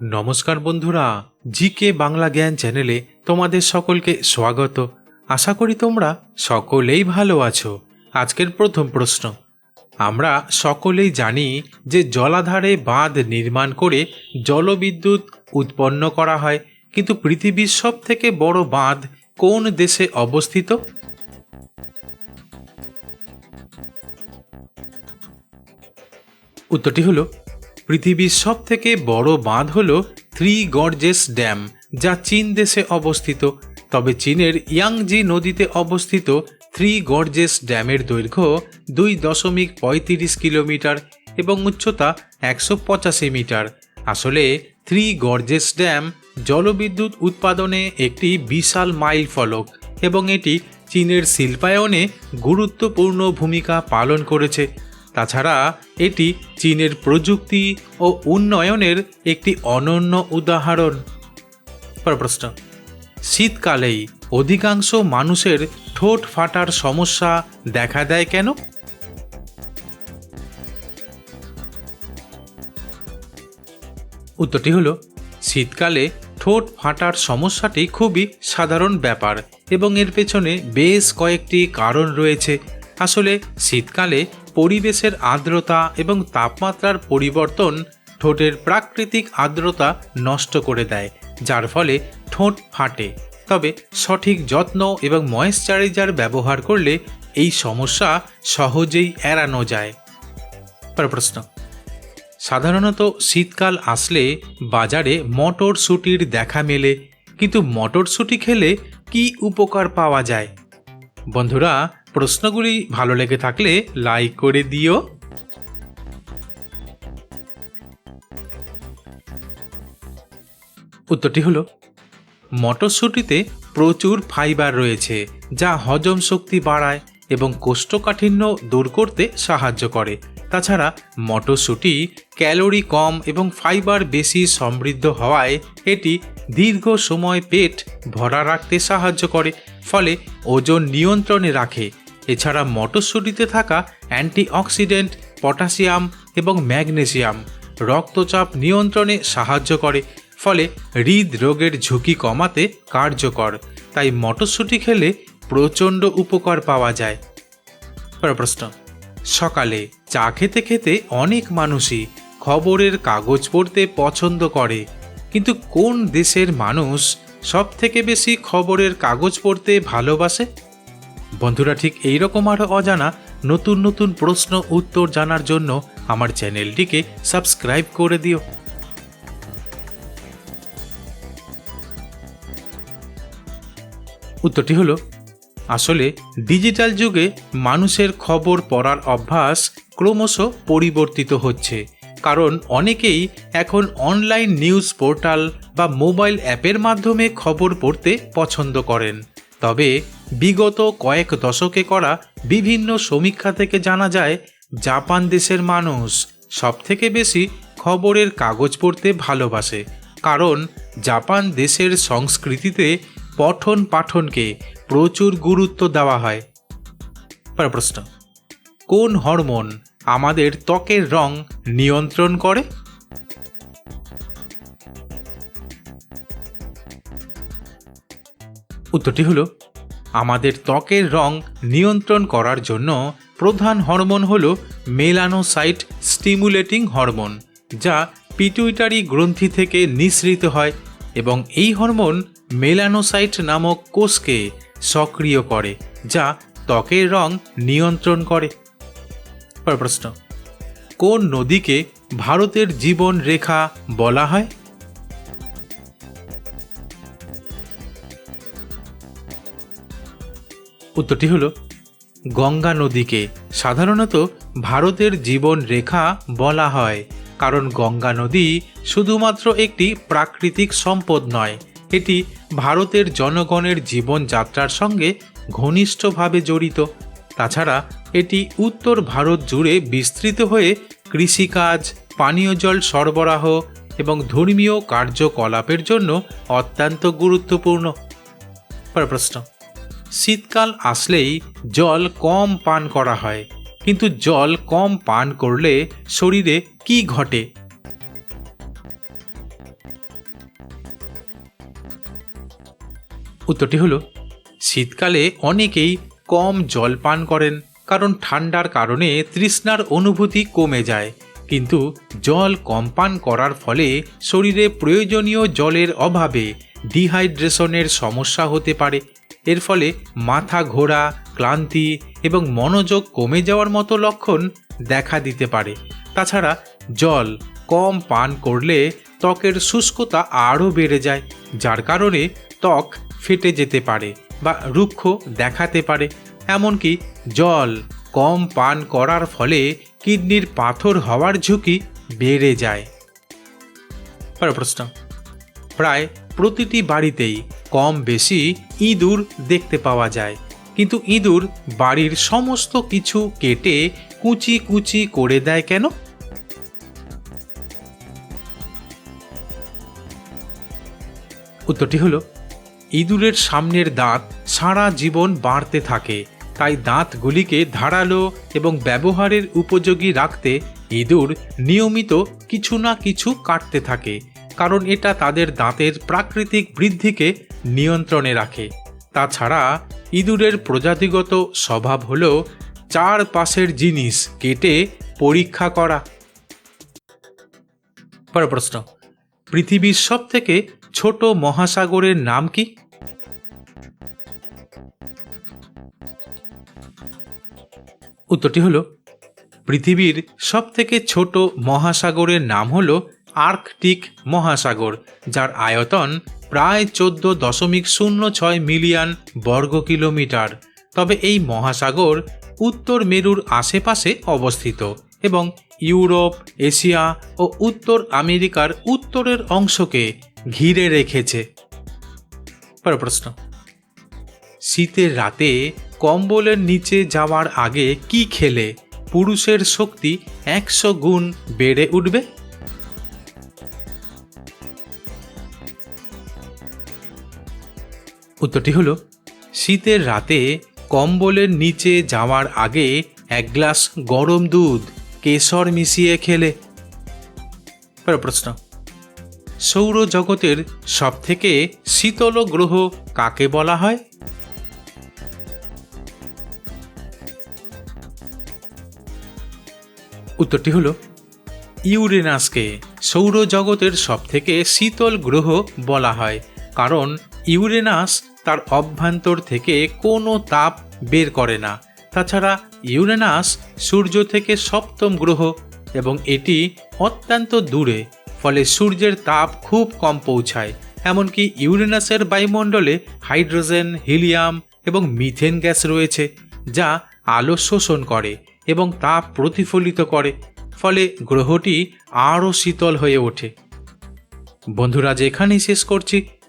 নমস্কার বন্ধুরা জি কে বাংলা জ্ঞান চ্যানেলে তোমাদের সকলকে স্বাগত। আশা করি তোমরা সকলেই ভালো আছো। আজকের প্রথম প্রশ্ন। আমরা সকলেই জানি যে জলাধারে বাঁধ নির্মাণ করে জলবিদ্যুৎ উৎপন্ন করা হয়, কিন্তু পৃথিবীর সব থেকে বড় বাঁধ কোন দেশে অবস্থিত? উত্তরটি হলো পৃথিবীর সব থেকে বড় বাঁধ হল থ্রি গর্জেস ড্যাম, যা চীন দেশে অবস্থিত। তবে চীনের ইয়াংজি নদীতে অবস্থিত থ্রি গর্জেস ড্যামের দৈর্ঘ্য দুই দশমিক পঁয়ত্রিশ কিলোমিটার এবং উচ্চতা একশো পঁচাশি মিটার। আসলে থ্রি গর্জেস ড্যাম জলবিদ্যুৎ উৎপাদনে একটি বিশাল মাইল ফলক এবং এটি চীনের শিল্পায়নে গুরুত্বপূর্ণ ভূমিকা পালন করেছে। তাছাড়া এটি চীনের প্রযুক্তি ও উন্নয়নের একটি অনন্য উদাহরণ। প্রশ্ন শীতকালেই অধিকাংশ মানুষের ঠোঁট ফাটার সমস্যা দেখা দেয় কেন? উত্তরটি হলো, শীতকালে ঠোঁট ফাটার সমস্যাটি খুবই সাধারণ ব্যাপার এবং এর পেছনে বেশ কয়েকটি কারণ রয়েছে। আসলে শীতকালে পরিবেশের আর্দ্রতা এবং তাপমাত্রার পরিবর্তন ঠোঁটের প্রাকৃতিক আর্দ্রতা নষ্ট করে দেয়, যার ফলে ঠোঁট ফাটে। তবে সঠিক যত্ন এবং ময়েশ্চারাইজার ব্যবহার করলে এই সমস্যা সহজেই এড়ানো যায়। প্রশ্ন। সাধারণত শীতকাল আসলে বাজারে মটরশুটির দেখা মেলে, কিন্তু মটরশুটি খেলে কি উপকার পাওয়া যায়? বন্ধুরা প্রশ্নগুলি ভালো লেগে থাকলে লাইক করে দিও। উত্তরটি হলো, মটরশুঁটিতে প্রচুর ফাইবার রয়েছে, যা হজম শক্তি বাড়ায় এবং কোষ্ঠকাঠিন্য দূর করতে সাহায্য করে। তাছাড়া মটরশুঁটি ক্যালোরি কম এবং ফাইবার বেশি সমৃদ্ধ হওয়ায় এটি দীর্ঘ সময় পেট ভরা রাখতে সাহায্য করে, ফলে ওজন নিয়ন্ত্রণে রাখে। এছাড়া মটরশুঁটিতে থাকা অ্যান্টিঅক্সিডেন্ট পটাশিয়াম এবং ম্যাগনেসিয়াম রক্তচাপ নিয়ন্ত্রণে সাহায্য করে ফলে হৃদরোগের ঝুঁকি কমাতে কার্যকর। তাই মটরশুঁটি খেলে প্রচণ্ড উপকার পাওয়া যায়। প্রশ্ন। সকালে চা খেতে খেতে অনেক মানুষই খবরের কাগজ পড়তে পছন্দ করে কিন্তু কোন দেশের মানুষ সব থেকে বেশি খবরের কাগজ পড়তে ভালোবাসে? বন্ধুরা, ঠিক এইরকম আরও অজানা নতুন নতুন প্রশ্ন, উত্তর জানার জন্য আমার চ্যানেলটিকে সাবস্ক্রাইব করে দিও। উত্তরটি হলো, আসলে ডিজিটাল যুগে মানুষের খবর পড়ার অভ্যাস ক্রমশ পরিবর্তিত হচ্ছে, কারণ অনেকেই এখন অনলাইন নিউজ পোর্টাল বা মোবাইল অ্যাপের মাধ্যমে খবর পড়তে পছন্দ করেন। তবে বিগত কয়েক দশকে করা বিভিন্ন সমীক্ষা থেকে জানা যায়, জাপান দেশের মানুষ সবথেকে বেশি খবরের কাগজ পড়তে ভালোবাসে, কারণ জাপান দেশের সংস্কৃতিতে পঠন পাঠনকে প্রচুর গুরুত্ব দেওয়া হয়। প্রশ্ন, কোন হরমোন আমাদের ত্বকের রং নিয়ন্ত্রণ করে? উত্তরটি হলো আমাদের ত্বকের রং নিয়ন্ত্রণ করার জন্য প্রধান হরমোন হল মেলানোসাইট স্টিমুলেটিং হরমোন, যা পিটুইটারি গ্রন্থি থেকে নিঃসৃত হয় এবং এই হরমোন মেলানোসাইট নামক কোষকে সক্রিয় করে, যা ত্বকের রং নিয়ন্ত্রণ করে। প্রশ্ন, কোন নদীকে ভারতের জীবন রেখা বলা হয়? উত্তরটি হলো, গঙ্গা নদীকে সাধারণত ভারতের জীবন রেখা বলা হয়, কারণ গঙ্গা নদী শুধুমাত্র একটি প্রাকৃতিক সম্পদ নয়, এটি ভারতের জনগণের জীবনযাত্রার সঙ্গে ঘনিষ্ঠভাবে জড়িত। তাছাড়া এটি উত্তর ভারত জুড়ে বিস্তৃত হয়ে কৃষিকাজ, পানীয় জল সরবরাহ এবং ধর্মীয় কার্যকলাপের জন্য অত্যন্ত গুরুত্বপূর্ণ। প্রশ্ন শীতকাল আসলেই জল কম পান করা হয়। কিন্তু জল কম পান করলে শরীরে কি ঘটে? উত্তরটি হলো, শীতকালে অনেকেই কম জল পান করেন কারণ ঠান্ডার কারণে তৃষ্ণার অনুভূতি কমে যায়। কিন্তু জল কম পান করার ফলে শরীরে প্রয়োজনীয় জলের অভাবে ডিহাইড্রেশনের সমস্যা হতে পারে। এর ফলে মাথা ঘোরা ক্লান্তি এবং মনোযোগ কমে যাওয়ার মতো লক্ষণ দেখা দিতে পারে। তাছাড়া জল কম পান করলে ত্বকের শুষ্কতা আরও বেড়ে যায় যার কারণে ত্বক ফেটে যেতে পারে বা রুক্ষ দেখাতে পারে। এমনকি জল কম পান করার ফলে কিডনির পাথর হওয়ার ঝুঁকি বেড়ে যায়। প্রশ্ন। প্রায় প্রতিটি বাড়িতেই কম বেশি ইঁদুর দেখতে পাওয়া যায়। কিন্তু ইঁদুর বাড়ির সমস্ত কিছু কেটে কুচি কুচি করে দেয় কেন? উত্তরটি হলো, ইঁদুরের সামনের দাঁত সারা জীবন বাড়তে থাকে, তাই দাঁতগুলিকে ধারালো এবং ব্যবহারের উপযোগী রাখতে ইঁদুর নিয়মিত কিছু না কিছু কাটতে থাকে, কারণ এটা তাদের দাঁতের প্রাকৃতিক বৃদ্ধিকে নিয়ন্ত্রণে রাখে। তাছাড়া ইঁদুরের প্রজাতিগত স্বভাব হল চারপাশের জিনিস কেটে পরীক্ষা করা। পরের প্রশ্ন, পৃথিবীর সব থেকে ছোট মহাসাগরের নাম কি? উত্তরটি হলো, পৃথিবীর সবথেকে ছোট মহাসাগরের নাম হল আর্কটিক মহাসাগর, যার আয়তন প্রায় চোদ্দ দশমিক শূন্য ছয় মিলিয়ন বর্গ কিলোমিটার। তবে এই মহাসাগর উত্তর মেরুর আশেপাশে অবস্থিত এবং ইউরোপ, এশিয়া ও উত্তর আমেরিকার উত্তরের অংশকে ঘিরে রেখেছে। প্রশ্ন। শীতের রাতে কম্বলের নিচে যাওয়ার আগে কি খেলে পুরুষের শক্তি একশো গুণ বেড়ে উঠবে? উত্তরটি হলো, শীতের রাতে কম্বলের নিচে যাওয়ার আগে এক গ্লাস গরম দুধ কেশর মিশিয়ে খেলে। প্রশ্ন, সৌরজগতের সবথেকে শীতল গ্রহ কাকে বলা হয়? উত্তরটি হলো, ইউরেনাসকে সৌরজগতের সবথেকে শীতল গ্রহ বলা হয়, কারণ ইউরেনাস তার অভ্যন্তর থেকে কোনো তাপ বের করে না। তাছাড়া ইউরেনাস সূর্য থেকে সপ্তম গ্রহ এবং এটি অত্যন্ত দূরে, ফলে সূর্যের তাপ খুব কম পৌঁছায়। এমনকি ইউরেনাসের বায়ুমণ্ডলে হাইড্রোজেন, হিলিয়াম এবং মিথেন গ্যাস রয়েছে, যা আলো শোষণ করে এবং তাপ প্রতিফলিত করে, ফলে গ্রহটি আরও শীতল হয়ে ওঠে। বন্ধুরা যেখানেই শেষ করছি।